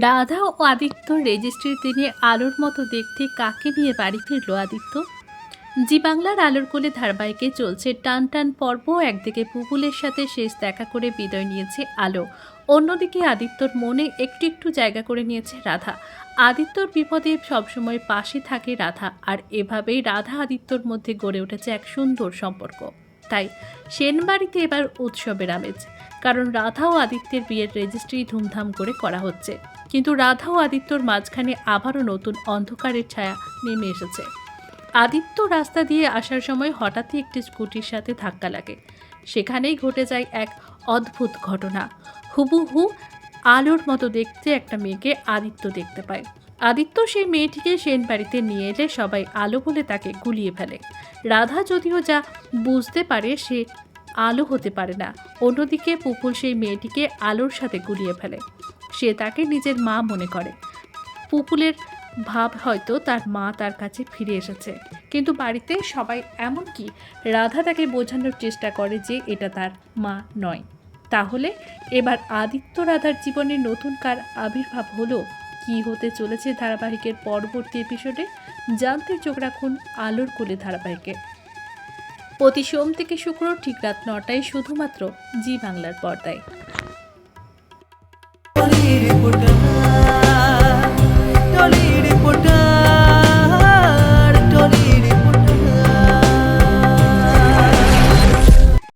রাধা ও আদিত্য রেজিস্ট্রির দিনে আলোর মতো দেখতে কাকে নিয়ে বাড়ি ফিরল আদিত্য? জি বাংলার আলোর কোলে ধারাবাহিকে চলছে টান টান পর্ব। একদিকে পুপুলের সাথে শেষ দেখা করে বিদায় নিয়েছে আলো। অন্যদিকে আদিত্যর মনে একটু একটু জায়গা করে নিয়েছে রাধা। আদিত্যর বিপদে সবসময় পাশে থাকে রাধা, আর এভাবেই রাধা আদিত্যর মধ্যে গড়ে উঠেছে এক সুন্দর সম্পর্ক। তাই সেনবাড়িতে এবার উৎসবের আমেজ, কারণ রাধা ও আদিত্যের বিয়ের রেজিস্ট্রি ধুমধাম করে করা হচ্ছে। কিন্তু রাধা ও আদিত্যর মাঝখানে আবারও নতুন অন্ধকারের ছায়া নেমে এসেছে। আদিত্য রাস্তা দিয়ে আসার সময় হঠাৎই একটি স্কুটির সাথে ধাক্কা লাগে। সেখানেই ঘটে যায় এক অদ্ভুত ঘটনা। হুবহু আলোর মতো দেখতে একটা মেয়েকে আদিত্য দেখতে পায়। আদিত্য সেই মেয়েটিকে সেন বাড়িতে নিয়ে এলে সবাই আলো বলে তাকে গুলিয়ে ফেলে। রাধা যদিও যা বুঝতে পারে সে আলো হতে পারে না। অন্যদিকে পুপুল সেই মেয়েটিকে আলোর সাথে গুলিয়ে ফেলে। সে তাকে নিজের মা মনে করে। পুকুলের ভাব হয়তো তার মা তার কাছে ফিরে এসেছে। কিন্তু বাড়িতে সবাই এমনকি রাধা তাকে বোঝানোর চেষ্টা করে যে এটা তার মা নয়। তাহলে এবার আদিত্য রাধার জীবনে নতুন কার আবির্ভাব হলো? কি হতে চলেছে ধারাবাহিকের পরবর্তী এপিসোডে জানতে চোখ রাখুন আলোর কোলে ধারাবাহিকে। প্রতি সোম থেকে শুক্র ঠিক রাত নটায় শুধুমাত্র জি বাংলার পর্দায়।